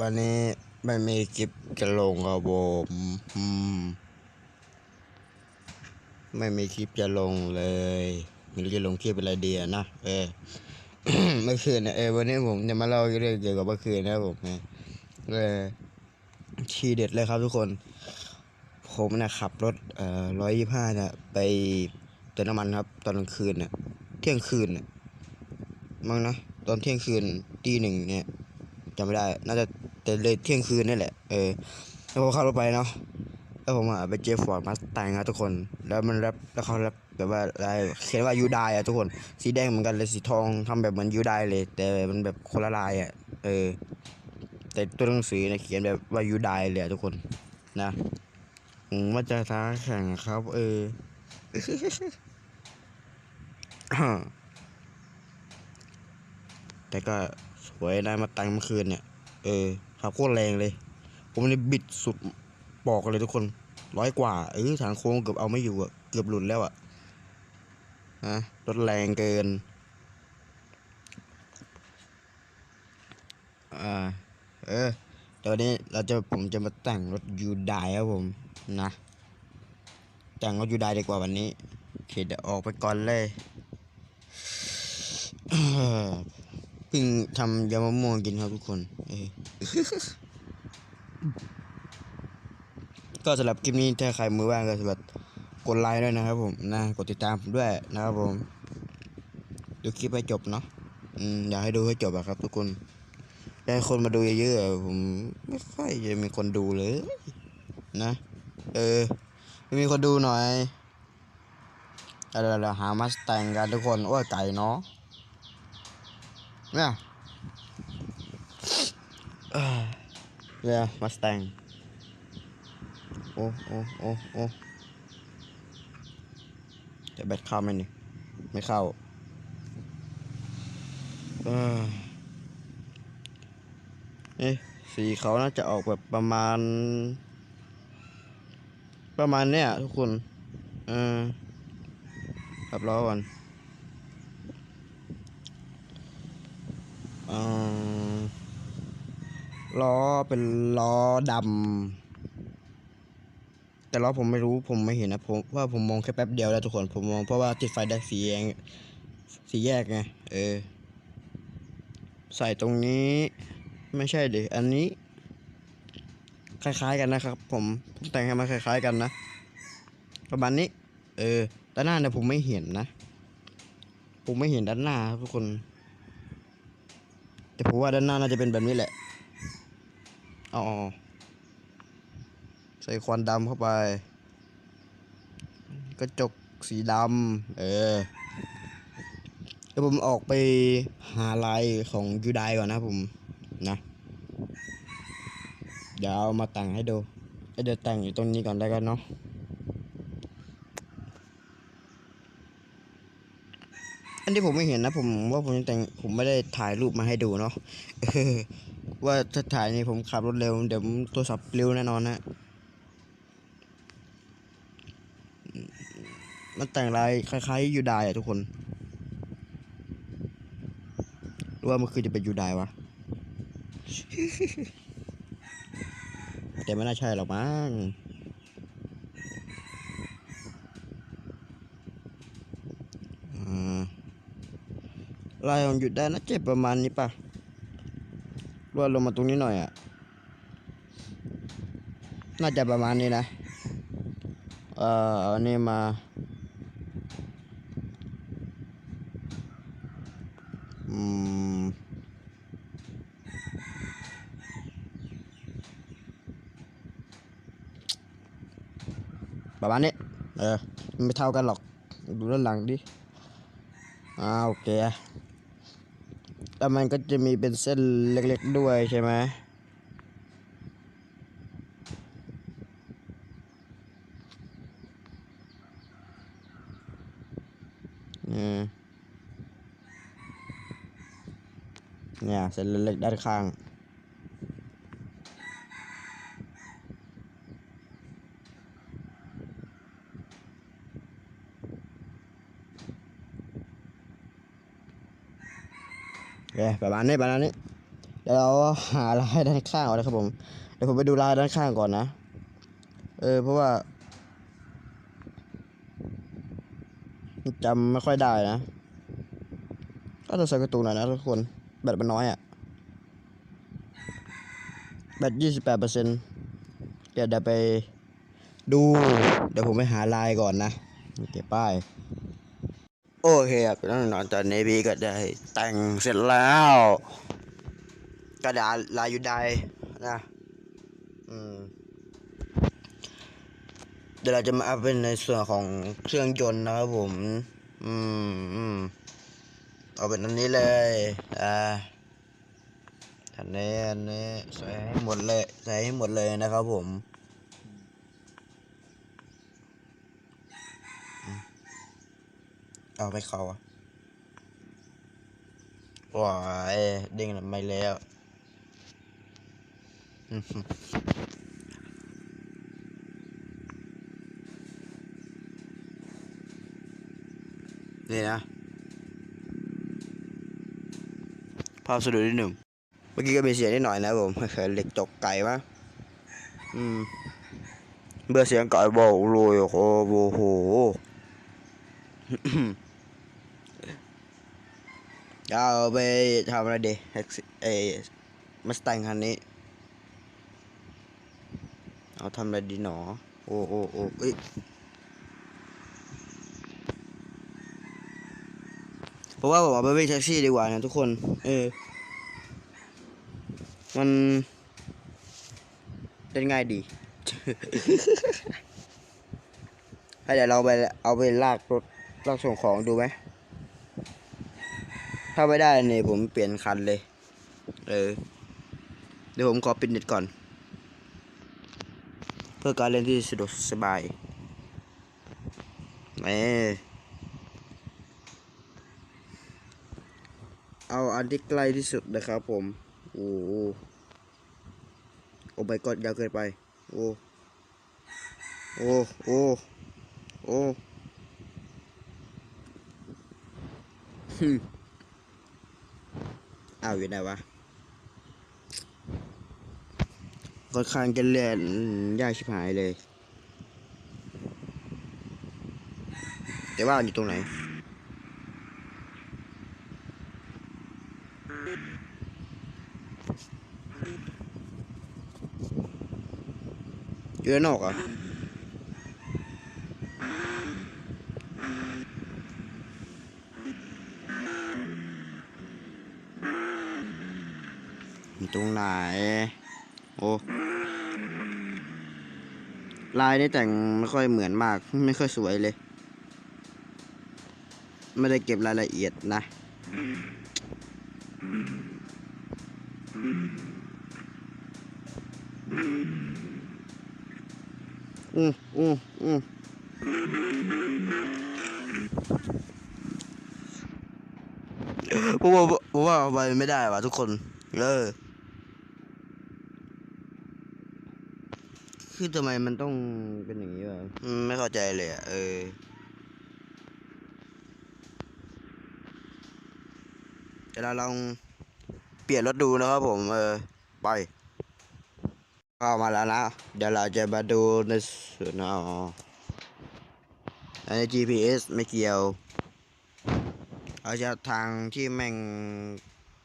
วันนี้ไม่มีคลิปจะลงครับผมไม่มีคลิปจะลงเลยไม่รู้จะลงคลิปอะไรดีอะนะ เออเมื่อคืนเนี่ยเออวันนี้ผมจะมาเล่าเรื่องเกี่ยวกับเมื่อคืนนะผมนะเออทีเด็ดเลยครับทุกคน ผมนะขับรถเอ่อร้อยยี่ห้านะไปเติมน้ำมันครับ ตอนกลางคืนน่ะ เที่ยงคืนน่ะมั้งนะตอนเที่ยงคืนตีหนึ่งเนี่ยจำไม่ได้ น่าจะ แต่เลยเที่ยงคืนนี่แหละ เออ แล้วผมขับรถไปเนาะ แล้วผมอะไปเจอฟอร์ดมาสแตงครับทุกคน แล้วมันแรปแล้วเขาแรปแบบว่าอะไร เขียนว่ายูไดอะทุกคน สีแดงเหมือนกันเลยสีทองทำแบบเหมือนยูไดเลย แต่มันแบบคนละลายอะ เออ แต่ตัวหนังสือเนี่ยเขียนแบบว่ายูไดเลยทุกคน นะผมว่าจะท้าแข่งครับ เออแต่ก็สวยนะมาตังเมื่อคืนเนี่ย เออ ขับโคตรแรงเลย ผมนี่บิดสุดบอกเลยทุกคน ร้อยกว่า เออทางโค้งเกือบเอาไม่อยู่อะเกือบหลุดแล้วอะฮะรถแรงเกิน อ่า เออเดี๋ยววันนี้เราจะผมจะมาแต่งรถยูไดครับผมนะ แต่งรถยูไดดีกว่าวันนี้โอเคเดี๋ยวออกไปก่อนเลยเพิ่งทำยำมะม่วงกินครับทุกคน เออ ก็สำหรับคลิปนี้ถ้าใครมือว่างก็สำหรับกดไลค์ด้วยนะครับผมนะกดติดตามผมด้วยนะครับผม ดูคลิปให้จบเนาะอยากให้ดูให้จบอะครับ ทุกคนอยากให้คนมาดูเยอะๆผมไม่ค่อยจะมีคนดูเลย นะ เออม่มีคนดูหน่อยเดี๋ยวเราหามาสแตงกันทุกคนโอ้ยไก่เนาะเนี่ย เอ้ยเนี่ยมาสแตงโอ้โอ้โอ้โอ้จะแบตเข้าไหมนี่ ไม่เข้าเอ้ยเอ๊ะสีเขาน่าจะออกแบบประมาณ ประมาณเนี้ยทุกคน เออขับล้อก่อนเออ ล้อเป็นล้อดำแต่ล้อผมไม่รู้ผมไม่เห็นนะผมว่าผมมองแค่แป๊บเดียวแล้วทุกคนผมมองเพราะว่าติดไฟแดงสีแดงสีแยกไงเออ ใส่ตรงนี้ไม่ใช่ดิอันนี้ คล้ายๆกันนะครับ ผมผมแต่งให้มันคล้าย ๆ กันนะประมาณนี้ เออ ด้านหน้าเนี่ยผมไม่เห็นนะผมไม่เห็นด้านหน้าครับทุกคน แต่ผมว่าด้านหน้าน่าจะเป็นแบบนี้แหละ อ๋อใส่ควันดำเข้าไป กระจกสีดำเออเดี๋ยวผมออกไปหาลายของยูไดก่อนนะผมนะเดี๋ยวเอามาแต่งให้ดูเดี๋ยวแต่งอยู่ตรงนี้ก่อนได้กันเนาะอันที่ผมไม่เห็นนะผมว่าผมแต่งผมไม่ได้ถ่ายรูปมาให้ดูเนาะ ว่าถ้าถ่ายนี่ผมขับรถเร็ว เดี๋ยวโทรศัพท์เร็วแน่นอนนะมันแต่งลายคล้ายๆยูไดอะทุกคนหรือว่ามันคือจะเป็นยูไดวะ แต่ไม่น่าใช่หรอกมั้งอ่าลายของหยุดได้น่าจะประมาณนี้ป่ะ รวดลงมาตรงนี้หน่อยอะ น่าจะประมาณนี้นะ เอ่ออันนี้มา อืม ประมาณนี้ เออ ไม่เท่ากันหรอก ดูด้านหลังดิ อ่าโอเค แล้วมันก็จะมีเป็นเส้นเล็กๆด้วยใช่ไหมอืมเนี่ยเส้นเล็กๆด้านข้าง เคประมาณนี้ประมาณนี้เดี๋ยวเราหาลายด้านข้างก่อนนะครับผมเดี๋ยวผมไปดูลายด้านข้างก่อนนะเออเพราะว่าจำไม่ค่อยได้นะก็จะใส่กระตุกหน่อยนะทุกคนแบตมันน้อยอะ่ะแบตยี่สิบแปดเปอร์เซ็นต์เดี๋ยวเดี๋ยวไปดู เดี๋ยวผมไปหาลายก่อนนะโอเคป้าย โอเคครับน้องๆตอนนี้พี่ก็ได้แต่งเสร็จแล้ว กระดาษลายอยู่ใดนะอืมเดี๋ยวเราจะมาอัพเป็นในส่วนของเครื่องยนต์นะครับผม อืมอืมเอาเป็นอันนี้เลยอ่าอันนี้อันนี้ใส่ให้หมดเลยใส่ให้หมดเลยนะครับผมอืม เอาไปเขาอะว้าเด้งไม่แล้วนี่นะ ภาพสะดุดนิดหนึ่ง เมื่อกี้ก็มีเสียงนิดหน่อยนะผมเคยเหล็กจกไก่มะอืมเบื่อเสียงไก่บอกเลยโอ้โห เอาไปทำอะไรดีแท็กเอมาสแตงคันนี้ เอาทำอะไรดีหนอ โอ้โอ้โอ้เอ้ยเพราะว่าผมเอาไปวิ่งแท็กซี่ดีกว่านะทุกคน เออ มันเล่นง่ายดีให้เดี๋ยวเราไปเอาไปลากรถลากส่งของดูไหม ถ้าไม่ได้เนี่ยผมเปลี่ยนคันเลย เออ เดี๋ยวผมขอปิดเน็ตก่อน เพื่อการเล่นที่สะดวกสบายแหมเอาอันที่ใกล้ที่สุดนะครับผม โอ้โหโอ้ไปกดยาวเกินไป โอ้ โอ้ โอ้ โอ้ฮึ อ้าวอยู่ไหนวะค่อนข้างจะเล่นยากชิบหายเลย แต่ว่าอยู่ตรงไหนอยู่ด้านนอกอะอยู่ตรงไหน โอ้ลายนี่แต่งไม่ค่อยเหมือนมาก ไม่ค่อยสวยเลย ไม่ได้เก็บรายละเอียดนะ อืมอืมอืมผมว่าผมว่าเอาไปไม่ได้ว่ะทุกคน เออ คือทำไมมันต้องเป็นอย่างนี้วะอืมไม่เข้าใจเลยอะ เออ เดี๋ยวเราลองเปลี่ยนรถดูนะครับผม เออ ไปเข้ามาแล้วนะ เดี๋ยวเราจะมาดูในส่วนอ๋ออันนี้ GPS ไม่เกี่ยวเราจะทางที่แม่ง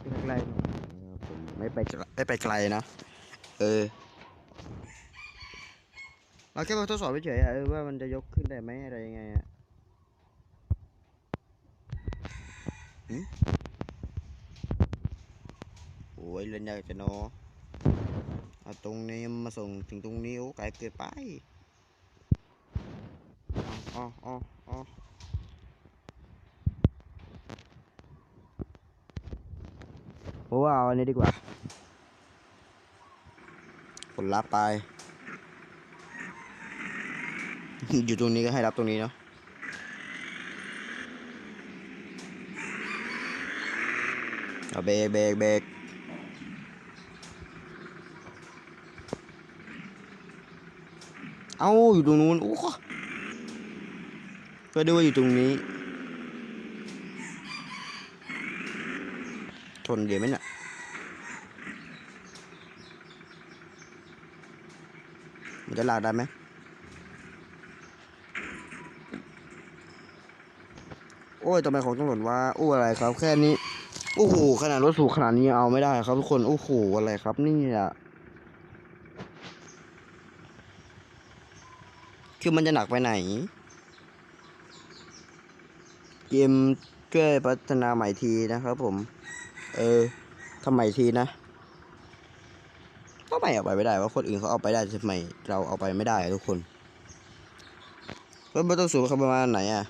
ใกล้ๆหน่อยนะครับผมไม่ไปไกลไม่ไปไกลนะ เออ เราแค่มาทดสอบเฉยๆอะเออว่ามันจะยกขึ้นได้ไหมอะไรยังไงอะหึโอ้ยเล่นยากจะเนอะเอาตรงนี้มาส่งถึงตรงนี้โอ้ไกลเกินไปอ๋ออ๋ออ๋อผมว่าเอาอันนี้ดีกว่าผลลัพธ์ไป อยู่ตรงนี้ก็ให้รับตรงนี้เนาะเอาเบกเบกเบกเอาอยู่ตรงนู้นโอ้ก็ด้วยอยู่ตรงนี้ทนเดี๋ยวไหมเนี่ะมันจะลากได้ไหม อ้ยทำไมของต้องหล่นว่าโอ้อะไรครับ แค่นี้โอ้โหขนาดรถสูงขนาดนี้ยังเอาไม่ได้ครับทุกคนโอ้โหอะไรครับนี่อะคือมันจะหนักไปไหน เกมช่วยพัฒนาใหม่ทีนะครับผม เออทำใหม่ทีนะก็ไม่เอาไปไม่ได้ว่าคนอื่นเขาเอาไปได้ทำไมเราเอาไปไม่ได้ทุกคนรถมันต้องสูงประมาณไหนอะ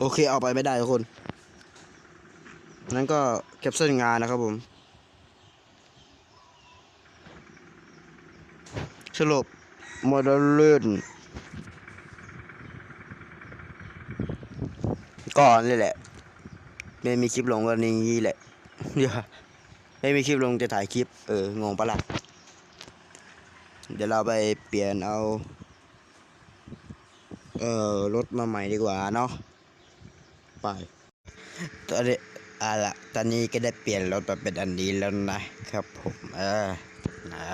โอเคเอาไปไม่ได้ทุกคน นั้นก็แคปเซิลงานนะครับผมสรุปโมเดลลื่นก่อนเลยแหละ ไม่มีคลิปลงก็นี้แหละเดี๋ยวไม่มีคลิปลงจะถ่ายคลิป เอองงปะล่ะเดี๋ยวเราไปเปลี่ยนเอา เออรถมาใหม่ดีกว่าเนาะ ไปตอนนี้อะละตอนนี้ก็ได้เปลี่ยนรถมาเป็นอันนี้แล้วนะครับผมเออนะ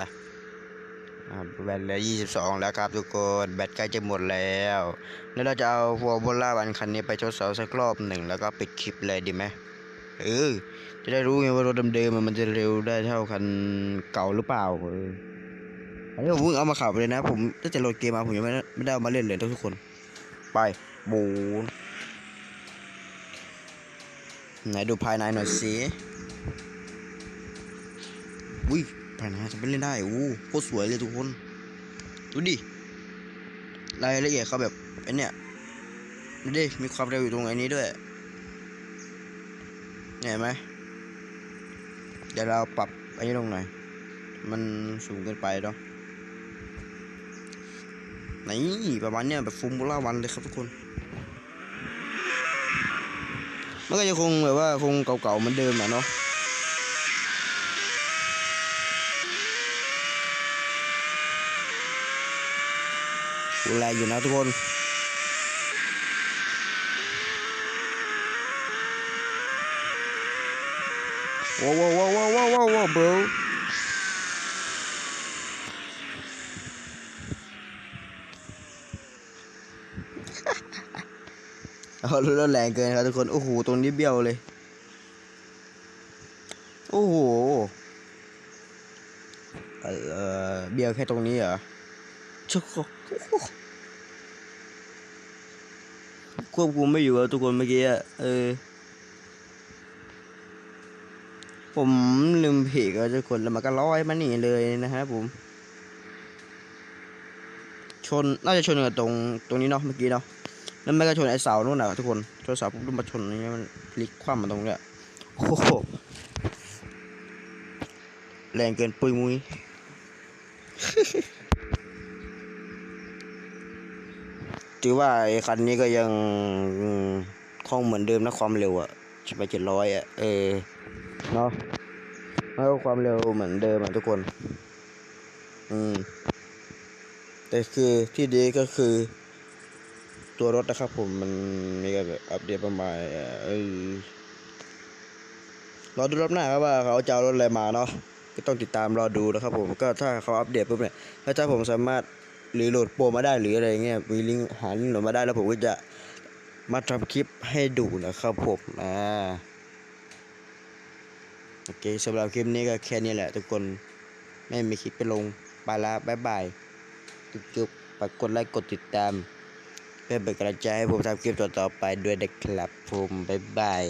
แบตเหลือ22 แล้วครับทุกคน แบตใกล้จะหมดแล้ว แล้วเราจะเอาฟัวโบล่าวันคันนี้ไปทดสอบสักรอบหนึ่ง แล้วก็ปิดคลิปเลยดีไหมเออ จะได้รู้ไงว่ารถเดิมๆมันจะเร็วได้เท่าคันเก่าหรือเปล่าเอออันนี้ผมเพิ่งเอามาขับเลยนะ ผมตั้งแต่โหลดเกมมาผมยังไม่ได้ไม่ได้เอามาเล่นเลยทุกคน ไปบู ไหนดูภายในหน่อยสิอุ้ยภายในจะไม่เล่นได้โอ้โคตรสวยเลยทุกคน ดูดิ รายละเอียดเขาแบบไอเนี้ยดูดิ มีความเร็วอยู่ตรงไอ้นี้ด้วยเนี่ยเห็นไหมเดี๋ยวเราปรับอันนี้ลงหน่อย มันสูงเกินไปเนาะนี่ประมาณเนี้ยแบบฟูมูล่าวันเลยครับทุกคน มันก็จะคงแบบว่าคงเก่าๆเหมือนเดิมอะเนาะดูแลอยู่นะทุกคนว้าวว้าวว้าวว้าวว้าวว้าว bro อารถแรงเกินครับทุกคน โอ้โห ตรงนี้เบี้ยวเลย โอ้โหเออเบี้ยวแค่ตรงนี้เหรอชุกควบคุมไม่อยู่อะทุกคนเมื่อกี้เออ ผมลืมเพกอะทุกคนแล้วมันก็ลอยมาหนีเลยนะครับผม ชน น่าจะชนกับตรงตรงนี้เนาะเมื่อกี้เนาะ แล้วไม่ก็ชนไอ้เสานู่นน่ะทุกคนชนเสาปุ๊บมาชนอย่มันพลิกคว่ำมาตรงเนี้ยโอ้โหแรงเกินปุยมุยถือว่าไอ้คันนี้ก็ยังคล่องเหมือนเดิมนะความเร็วอะจะไปเจ็ดร้อยอะเออเนาะแล้วความเร็วเหมือนเดิมอะทุกคน อืม แต่คือที่ดีก็คือ ตัวรถนะครับผมมันมีการอัปเดตประมาณรอดูรอบหน้าครับว่าเขาจะเอารถอะไรมาเนาะก็ต้องติดตามรอดูนะครับผมก็ถ้าเขาอัปเดตปุ๊บเนี่ยถ้าผมสามารถหรือโหลดโปรมาได้หรืออะไรเงี้ยมีลิงก์หาลิงก์โหลดมาได้แล้วผมก็จะมาทำคลิปให้ดูนะครับผมอ่าโอเคสำหรับคลิปนี้ก็แค่นี้แหละทุกคนไม่มีคลิปไปลงไปละบ๊ายบายจุ๊บๆฝากกดไลค์กดติดตาม เพื่อเป็นกำลังใจให้ผมทำคลิปต่อๆไปด้วยนะครับผมบ๊ายบาย